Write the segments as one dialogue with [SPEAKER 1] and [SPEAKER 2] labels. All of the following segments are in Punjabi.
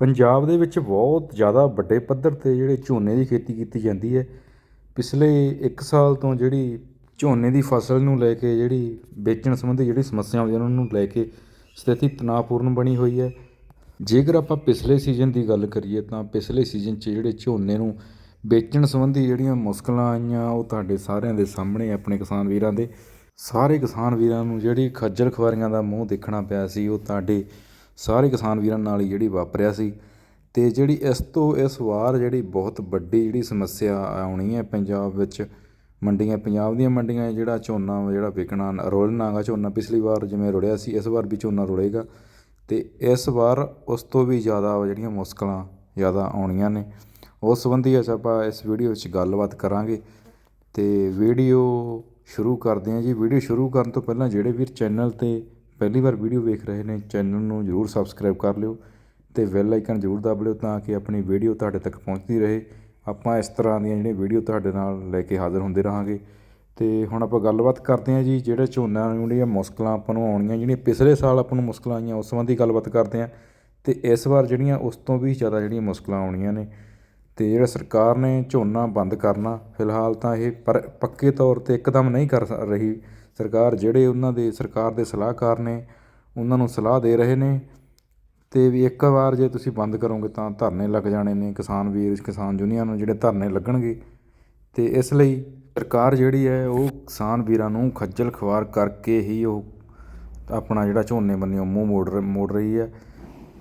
[SPEAKER 1] ਪੰਜਾਬ ਦੇ ਵਿੱਚ ਬਹੁਤ ਜ਼ਿਆਦਾ ਵੱਡੇ ਪੱਧਰ 'ਤੇ ਜਿਹੜੇ ਝੋਨੇ ਦੀ ਖੇਤੀ ਕੀਤੀ ਜਾਂਦੀ ਹੈ। ਪਿਛਲੇ 1 ਸਾਲ ਤੋਂ ਜਿਹੜੀ ਝੋਨੇ ਦੀ ਫਸਲ ਨੂੰ ਲੈ ਕੇ ਜਿਹੜੀ ਵੇਚਣ ਸੰਬੰਧੀ ਜਿਹੜੀ ਸਮੱਸਿਆ ਆਉਂਦੀ ਉਹਨਾਂ ਨੂੰ ਲੈ ਕੇ ਸਥਿਤੀ ਤਣਾਅਪੂਰਨ ਬਣੀ ਹੋਈ ਹੈ। ਜੇਕਰ ਆਪਾਂ ਪਿਛਲੇ ਸੀਜ਼ਨ ਦੀ ਗੱਲ ਕਰੀਏ ਤਾਂ ਪਿਛਲੇ ਸੀਜ਼ਨ 'ਚ ਜਿਹੜੇ ਝੋਨੇ ਨੂੰ ਵੇਚਣ ਸੰਬੰਧੀ ਜਿਹੜੀਆਂ ਮੁਸ਼ਕਲਾਂ ਆਈਆਂ, ਉਹ ਤੁਹਾਡੇ ਸਾਰਿਆਂ ਦੇ ਸਾਹਮਣੇ ਆਪਣੇ ਕਿਸਾਨ ਵੀਰਾਂ ਦੇ। ਸਾਰੇ ਕਿਸਾਨ ਵੀਰਾਂ ਨੂੰ ਜਿਹੜੀ ਖੱਜਲ ਖੁਆਰੀਆਂ ਦਾ ਮੂੰਹ ਦੇਖਣਾ ਪਿਆ ਸੀ, ਉਹ ਤੁਹਾਡੇ ਸਾਰੇ ਕਿਸਾਨ ਵੀਰਾਂ ਨਾਲ ਹੀ ਜਿਹੜੀ ਵਾਪਰਿਆ ਸੀ ਅਤੇ ਜਿਹੜੀ ਇਸ ਤੋਂ ਇਸ ਵਾਰ ਜਿਹੜੀ ਬਹੁਤ ਵੱਡੀ ਜਿਹੜੀ ਸਮੱਸਿਆ ਆਉਣੀ ਹੈ ਪੰਜਾਬ ਵਿੱਚ ਮੰਡੀਆਂ, ਪੰਜਾਬ ਦੀਆਂ ਮੰਡੀਆਂ ਜਿਹੜਾ ਝੋਨਾ ਵਾ ਜਿਹੜਾ ਵਿਕਣਾ ਰੁਲਣਾ ਗਾ ਝੋਨਾ ਪਿਛਲੀ ਵਾਰ ਜਿਵੇਂ ਰੁੜਿਆ ਸੀ, ਇਸ ਵਾਰ ਵੀ ਝੋਨਾ ਰੁੜੇਗਾ ਅਤੇ ਇਸ ਵਾਰ ਉਸ ਤੋਂ ਵੀ ਜ਼ਿਆਦਾ ਜਿਹੜੀਆਂ ਮੁਸ਼ਕਲਾਂ ਜ਼ਿਆਦਾ ਆਉਣੀਆਂ ਨੇ। ਉਸ ਸੰਬੰਧੀ ਅੱਜ ਆਪਾਂ ਇਸ ਵੀਡੀਓ ਵਿੱਚ ਗੱਲਬਾਤ ਕਰਾਂਗੇ ਅਤੇ ਵੀਡੀਓ ਸ਼ੁਰੂ ਕਰਦੇ ਹਾਂ ਜੀ। ਵੀਡੀਓ ਸ਼ੁਰੂ ਕਰਨ ਤੋਂ ਪਹਿਲਾਂ ਜਿਹੜੇ ਵੀਰ ਚੈਨਲ 'ਤੇ ਪਹਿਲੀ ਵਾਰ ਵੀਡੀਓ ਵੇਖ ਰਹੇ ਨੇ, ਚੈਨਲ ਨੂੰ ਜ਼ਰੂਰ ਸਬਸਕ੍ਰਾਈਬ ਕਰ ਲਿਓ ਅਤੇ ਬੈਲ ਆਈਕਨ ਜ਼ਰੂਰ ਦਬ ਲਿਓ ਤਾਂ ਕਿ ਆਪਣੀ ਵੀਡੀਓ ਤੁਹਾਡੇ ਤੱਕ ਪਹੁੰਚਦੀ ਰਹੇ। ਆਪਾਂ ਇਸ ਤਰ੍ਹਾਂ ਦੀਆਂ ਜਿਹੜੀਆਂ ਵੀਡੀਓ ਤੁਹਾਡੇ ਨਾਲ ਲੈ ਕੇ ਹਾਜ਼ਰ ਹੁੰਦੇ ਰਹਾਂਗੇ। ਅਤੇ ਹੁਣ ਆਪਾਂ ਗੱਲਬਾਤ ਕਰਦੇ ਹਾਂ ਜੀ, ਜਿਹੜੇ ਝੋਨਾ ਨੂੰ ਜਿਹੜੀਆਂ ਮੁਸ਼ਕਲਾਂ ਆਪਾਂ ਨੂੰ ਆਉਣੀਆਂ, ਜਿਹੜੀਆਂ ਪਿਛਲੇ ਸਾਲ ਆਪਾਂ ਨੂੰ ਮੁਸ਼ਕਲਾਂ ਆਈਆਂ, ਉਸ ਸੰਬੰਧੀ ਗੱਲਬਾਤ ਕਰਦੇ ਹਾਂ। ਅਤੇ ਇਸ ਵਾਰ ਜਿਹੜੀਆਂ ਉਸ ਤੋਂ ਵੀ ਜ਼ਿਆਦਾ ਜਿਹੜੀਆਂ ਮੁਸ਼ਕਲਾਂ ਆਉਣੀਆਂ ਨੇ ਅਤੇ ਜਿਹੜਾ ਸਰਕਾਰ ਨੇ ਝੋਨਾ ਬੰਦ ਕਰਨਾ, ਫਿਲਹਾਲ ਤਾਂ ਇਹ ਪਰ ਪੱਕੇ ਤੌਰ 'ਤੇ ਇੱਕਦਮ ਨਹੀਂ ਕਰ ਰਹੀ। ਸਰਕਾਰ ਜਿਹੜੇ ਉਹਨਾਂ ਦੇ ਸਰਕਾਰ ਦੇ ਸਲਾਹਕਾਰ ਨੇ, ਉਹਨਾਂ ਨੂੰ ਸਲਾਹ ਦੇ ਰਹੇ ਨੇ ਅਤੇ ਵੀ ਇੱਕ ਵਾਰ ਜੇ ਤੁਸੀਂ ਬੰਦ ਕਰੋਗੇ ਤਾਂ ਧਰਨੇ ਲੱਗ ਜਾਣੇ ਨੇ ਕਿਸਾਨ ਵੀਰ, ਕਿਸਾਨ ਯੂਨੀਅਨ ਜਿਹੜੇ ਧਰਨੇ ਲੱਗਣਗੇ। ਅਤੇ ਇਸ ਲਈ ਸਰਕਾਰ ਜਿਹੜੀ ਹੈ ਉਹ ਕਿਸਾਨ ਵੀਰਾਂ ਨੂੰ ਖੱਜਲ ਖੁਆਰ ਕਰਕੇ ਹੀ ਉਹ ਆਪਣਾ ਜਿਹੜਾ ਝੋਨੇ ਬੰਨਿਓ ਮੂੰਹ ਮੋੜ ਮੋੜ ਰਹੀ ਹੈ।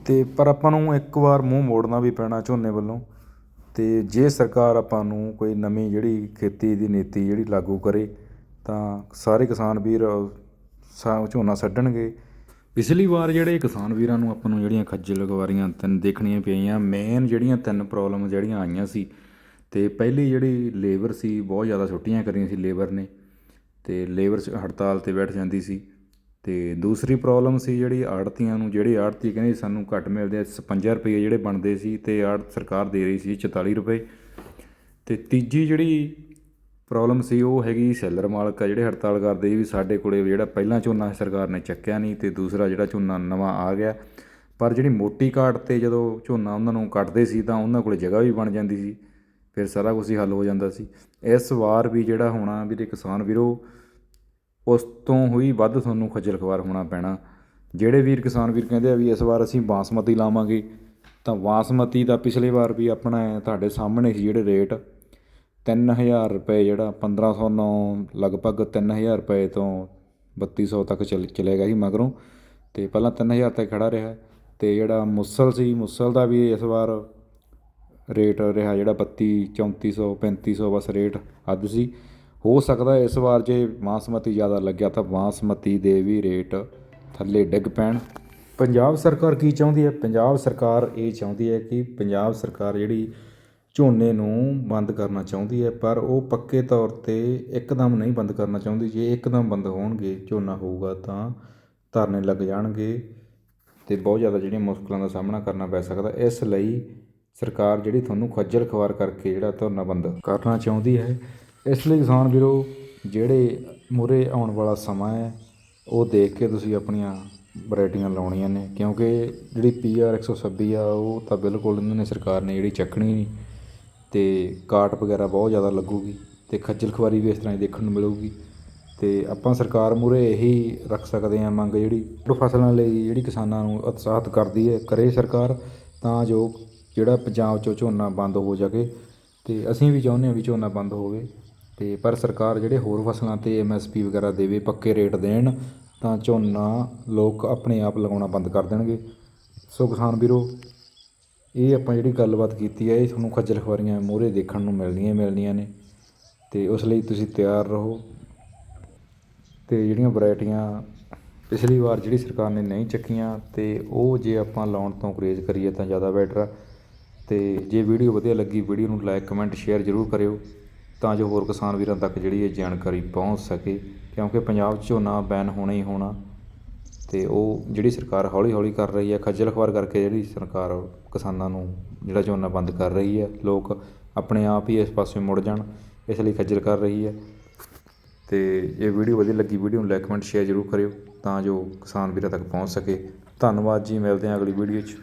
[SPEAKER 1] ਅਤੇ ਪਰ ਆਪਾਂ ਨੂੰ ਇੱਕ ਵਾਰ ਮੂੰਹ ਮੋੜਨਾ ਵੀ ਪੈਣਾ ਝੋਨੇ ਵੱਲੋਂ। ਅਤੇ ਜੇ ਸਰਕਾਰ ਆਪਾਂ ਨੂੰ ਕੋਈ ਨਵੀਂ ਜਿਹੜੀ ਖੇਤੀ ਦੀ ਨੀਤੀ ਜਿਹੜੀ ਲਾਗੂ ਕਰੇ ਤਾਂ ਸਾਰੇ ਕਿਸਾਨ ਵੀਰ ਸਾ ਝੋਨਾ ਛੱਡਣਗੇ। ਪਿਛਲੀ ਵਾਰ ਜਿਹੜੇ ਕਿਸਾਨ ਵੀਰਾਂ ਨੂੰ ਆਪਾਂ ਨੂੰ ਜਿਹੜੀਆਂ ਖੱਜਲ ਖਵਾਰੀਆਂ ਤਿੰਨ ਦੇਖਣੀਆਂ ਪਈਆਂ ਮੇਨ ਜਿਹੜੀਆਂ ਤਿੰਨ ਪ੍ਰੋਬਲਮ ਜਿਹੜੀਆਂ ਆਈਆਂ ਸੀ ਅਤੇ ਪਹਿਲੀ ਜਿਹੜੀ ਲੇਬਰ ਸੀ ਬਹੁਤ ਜ਼ਿਆਦਾ ਛੁੱਟੀਆਂ ਕਰੀਆਂ ਸੀ ਲੇਬਰ ਨੇ ਅਤੇ ਲੇਬਰ ਹੜਤਾਲ 'ਤੇ ਬੈਠ ਜਾਂਦੀ ਸੀ ਅਤੇ ਦੂਸਰੀ ਪ੍ਰੋਬਲਮ ਸੀ ਜਿਹੜੀ ਆੜਤੀਆਂ ਨੂੰ, ਜਿਹੜੇ ਆੜਤੀ ਕਹਿੰਦੇ ਸਾਨੂੰ ਘੱਟ ਮਿਲਦੇ ਆ 56 ਰੁਪਏ ਜਿਹੜੇ ਬਣਦੇ ਸੀ ਅਤੇ ਆੜਤ ਸਰਕਾਰ ਦੇ ਰਹੀ ਸੀ 44 ਰੁਪਏ ਅਤੇ ਤੀਜੀ ਜਿਹੜੀ ਪ੍ਰੋਬਲਮ ਸੀ, ਉਹ ਹੈਗੀ ਸੈਲਰ ਮਾਲਕ ਆ ਜਿਹੜੇ ਹੜਤਾਲ ਕਰਦੇ ਵੀ ਸਾਡੇ ਕੋਲੇ ਜਿਹੜਾ ਪਹਿਲਾਂ ਝੋਨਾ ਸਰਕਾਰ ਨੇ ਚੱਕਿਆ ਨਹੀਂ ਅਤੇ ਦੂਸਰਾ ਜਿਹੜਾ ਝੋਨਾ ਨਵਾਂ ਆ ਗਿਆ। ਪਰ ਜਿਹੜੀ ਮੋਟੀ ਕਾਟ ਤੇ ਜਦੋਂ ਝੋਨਾ ਉਹਨਾਂ ਨੂੰ ਕੱਟਦੇ ਸੀ ਤਾਂ ਉਹਨਾਂ ਕੋਲੇ ਜਗ੍ਹਾ ਵੀ ਬਣ ਜਾਂਦੀ ਸੀ, ਫਿਰ ਸਾਰਾ ਕੁਝ ਹੀ ਹੱਲ ਹੋ ਜਾਂਦਾ ਸੀ। ਇਸ ਵਾਰ ਵੀ ਜਿਹੜਾ ਹੋਣਾ ਵੀਰੇ ਕਿਸਾਨ ਵੀਰੋ, ਉਸ ਤੋਂ ਹੋਈ ਵੱਧ ਤੁਹਾਨੂੰ ਖੱਜਲ ਖਵਾਰ ਹੋਣਾ ਪੈਣਾ। ਜਿਹੜੇ ਵੀਰ ਕਿਸਾਨ ਵੀਰ ਕਹਿੰਦੇ ਆ ਵੀ ਇਸ ਵਾਰ ਅਸੀਂ ਬਾਸਮਤੀ ਲਾਵਾਂਗੇ, ਤਾਂ ਬਾਸਮਤੀ ਦਾ ਪਿਛਲੇ ਵਾਰ ਵੀ ਆਪਣਾ ਤੁਹਾਡੇ ਸਾਹਮਣੇ ਸੀ ਜਿਹੜੇ ਰੇਟ 3000 ਰੁਪਏ ਜਿਹੜਾ 1509 ਲਗਭਗ 3000 ਰੁਪਏ ਤੋਂ ਬੱਤੀ ਸੌ ਤੱਕ ਚਲ, ਚਲੇਗਾ ਸੀ ਮਗਰੋਂ। ਅਤੇ ਪਹਿਲਾਂ ਤਿੰਨ ਹਜ਼ਾਰ 'ਤੇ ਖੜ੍ਹਾ ਰਿਹਾ। ਅਤੇ ਜਿਹੜਾ ਮੁਸਲ ਸੀ, ਮੁਸਲ ਦਾ ਵੀ ਇਸ ਵਾਰ ਰੇਟ ਰਿਹਾ ਜਿਹੜਾ ਬੱਤੀ ਚੌਂਤੀ ਸੌ, ਪੈਂਤੀ ਸੌ ਬਸ ਰੇਟ ਹੱਦ ਸੀ। ਹੋ ਸਕਦਾ ਇਸ ਵਾਰ ਜੇ ਬਾਸਮਤੀ ਜ਼ਿਆਦਾ ਲੱਗਿਆ ਤਾਂ ਬਾਸਮਤੀ ਦੇ ਵੀ ਰੇਟ ਥੱਲੇ ਡਿੱਗ ਪੈਣ। ਪੰਜਾਬ ਸਰਕਾਰ ਕੀ ਚਾਹੁੰਦੀ ਹੈ? ਪੰਜਾਬ ਸਰਕਾਰ ਇਹ ਚਾਹੁੰਦੀ ਹੈ ਕਿ ਪੰਜਾਬ ਸਰਕਾਰ ਜਿਹੜੀ ਝੋਨੇ ਨੂੰ ਬੰਦ ਕਰਨਾ ਚਾਹੁੰਦੀ ਹੈ, ਪਰ ਉਹ ਪੱਕੇ ਤੌਰ 'ਤੇ ਇੱਕਦਮ ਨਹੀਂ ਬੰਦ ਕਰਨਾ ਚਾਹੁੰਦੀ। ਜੇ ਇੱਕਦਮ ਬੰਦ ਹੋਣਗੇ, ਝੋਨਾ ਹੋਊਗਾ ਤਾਂ ਧਰਨੇ ਲੱਗ ਜਾਣਗੇ ਅਤੇ ਬਹੁਤ ਜ਼ਿਆਦਾ ਜਿਹੜੀਆਂ ਮੁਸ਼ਕਿਲਾਂ ਦਾ ਸਾਹਮਣਾ ਕਰਨਾ ਪੈ ਸਕਦਾ। ਇਸ ਲਈ ਸਰਕਾਰ ਜਿਹੜੀ ਤੁਹਾਨੂੰ ਖੱਜਲ ਖਵਾਰ ਕਰਕੇ ਜਿਹੜਾ ਧਰਨਾ ਬੰਦ ਕਰਨਾ ਚਾਹੁੰਦੀ ਹੈ, ਇਸ ਲਈ ਕਿਸਾਨ ਵੀਰੋ, ਜਿਹੜੇ ਮੂਹਰੇ ਆਉਣ ਵਾਲਾ ਸਮਾਂ ਹੈ, ਉਹ ਦੇਖ ਕੇ ਤੁਸੀਂ ਆਪਣੀਆਂ ਵੈਰਾਈਟੀਆਂ ਲਾਉਣੀਆਂ ਨੇ, ਕਿਉਂਕਿ ਜਿਹੜੀ ਪੀ ਆਰ 126 ਆ, ਉਹ ਤਾਂ ਬਿਲਕੁਲ ਇਹਨਾਂ ਨੇ ਸਰਕਾਰ ਨੇ ਜਿਹੜੀ ਚੱਕਣੀ ਨਹੀਂ। ਅਤੇ ਕਾਟ ਵਗੈਰਾ ਬਹੁਤ ਜ਼ਿਆਦਾ ਲੱਗੂਗੀ ਅਤੇ ਖੱਜਲ ਖੁਆਰੀ ਵੀ ਇਸ ਤਰ੍ਹਾਂ ਹੀ ਦੇਖਣ ਨੂੰ ਮਿਲੂਗੀ। ਅਤੇ ਆਪਾਂ ਸਰਕਾਰ ਮੂਹਰੇ ਇਹੀ ਰੱਖ ਸਕਦੇ ਹਾਂ ਮੰਗ ਜਿਹੜੀ ਫਸਲਾਂ ਲਈ ਜਿਹੜੀ ਕਿਸਾਨਾਂ ਨੂੰ ਉਤਸ਼ਾਹਿਤ ਕਰਦੀ ਹੈ, ਕਰੇ ਸਰਕਾਰ ਤਾਂ ਜੋ ਜਿਹੜਾ ਪੰਜਾਬ 'ਚੋਂ ਝੋਨਾ ਬੰਦ ਹੋ ਜਾਵੇ ਅਤੇ ਅਸੀਂ ਵੀ ਚਾਹੁੰਦੇ ਹਾਂ ਵੀ ਝੋਨਾ ਬੰਦ ਹੋਵੇ। ਅਤੇ ਪਰ ਸਰਕਾਰ ਜਿਹੜੇ ਹੋਰ ਫਸਲਾਂ 'ਤੇ ਐਮ ਐਸ ਪੀ ਵਗੈਰਾ ਦੇਵੇ, ਪੱਕੇ ਰੇਟ ਦੇਣ, ਤਾਂ ਝੋਨਾ ਲੋਕ ਆਪਣੇ ਆਪ ਲਗਾਉਣਾ ਬੰਦ ਕਰ ਦੇਣਗੇ। ਸੋ ਕਿਸਾਨ ਵੀਰੋ ਇਹ ਆਪਾਂ ਜਿਹੜੀ ਗੱਲਬਾਤ ਕੀਤੀ ਹੈ, ਇਹ ਤੁਹਾਨੂੰ ਖੱਜਲ ਖਵਾਰੀਆਂ ਮੂਹਰੇ ਦੇਖਣ ਨੂੰ ਮਿਲਣੀਆਂ ਹੀ ਮਿਲਣੀਆਂ ਨੇ ਅਤੇ ਉਸ ਲਈ ਤੁਸੀਂ ਤਿਆਰ ਰਹੋ। ਅਤੇ ਜਿਹੜੀਆਂ ਵੈਰਾਈਟੀਆਂ ਪਿਛਲੀ ਵਾਰ ਜਿਹੜੀ ਸਰਕਾਰ ਨੇ ਨਹੀਂ ਚੱਕੀਆਂ ਅਤੇ ਉਹ ਜੇ ਆਪਾਂ ਲਾਉਣ ਤੋਂ ਗੁਰੇਜ਼ ਕਰੀਏ ਤਾਂ ਜ਼ਿਆਦਾ ਬੈਟਰ ਆ। ਅਤੇ ਜੇ ਵੀਡੀਓ ਵਧੀਆ ਲੱਗੀ, ਵੀਡੀਓ ਨੂੰ ਲਾਈਕ, ਕਮੈਂਟ, ਸ਼ੇਅਰ ਜ਼ਰੂਰ ਕਰਿਓ ਤਾਂ ਜੋ ਹੋਰ ਕਿਸਾਨ ਵੀਰਾਂ ਤੱਕ ਜਿਹੜੀ ਇਹ ਜਾਣਕਾਰੀ ਪਹੁੰਚ ਸਕੇ, ਕਿਉਂਕਿ ਪੰਜਾਬ 'ਚ ਝੋਨਾ ਬੈਨ ਹੋਣਾ ਹੀ ਹੋਣਾ। ਅਤੇ ਉਹ ਜਿਹੜੀ ਸਰਕਾਰ ਹੌਲੀ ਹੌਲੀ ਕਰ ਰਹੀ ਹੈ ਖੱਜਲ ਖਵਾਰ ਕਰਕੇ ਜਿਹੜੀ ਸਰਕਾਰ ਕਿਸਾਨਾਂ ਨੂੰ ਜਿਹੜਾ ਝੋਨਾ ਬੰਦ ਕਰ ਰਹੀ ਹੈ ਲੋਕ ਆਪਣੇ ਆਪ ਹੀ ਇਸ ਪਾਸੇ ਮੁੜ ਜਾਣ, ਇਸ ਲਈ ਖੱਜਲ ਕਰ ਰਹੀ ਹੈ ਅਤੇ ਇਹ ਵੀਡੀਓ ਵਧੀਆ ਲੱਗੀ, ਵੀਡੀਓ ਨੂੰ ਲਾਈਕ ਕਮੈਂਟ ਸ਼ੇਅਰ ਜ਼ਰੂਰ ਕਰਿਓ ਤਾਂ ਜੋ ਕਿਸਾਨ ਵੀਰਾਂ ਤੱਕ ਪਹੁੰਚ ਸਕੇ। ਧੰਨਵਾਦ ਜੀ, ਮਿਲਦੇ ਹਾਂ ਅਗਲੀ ਵੀਡੀਓ 'ਚ।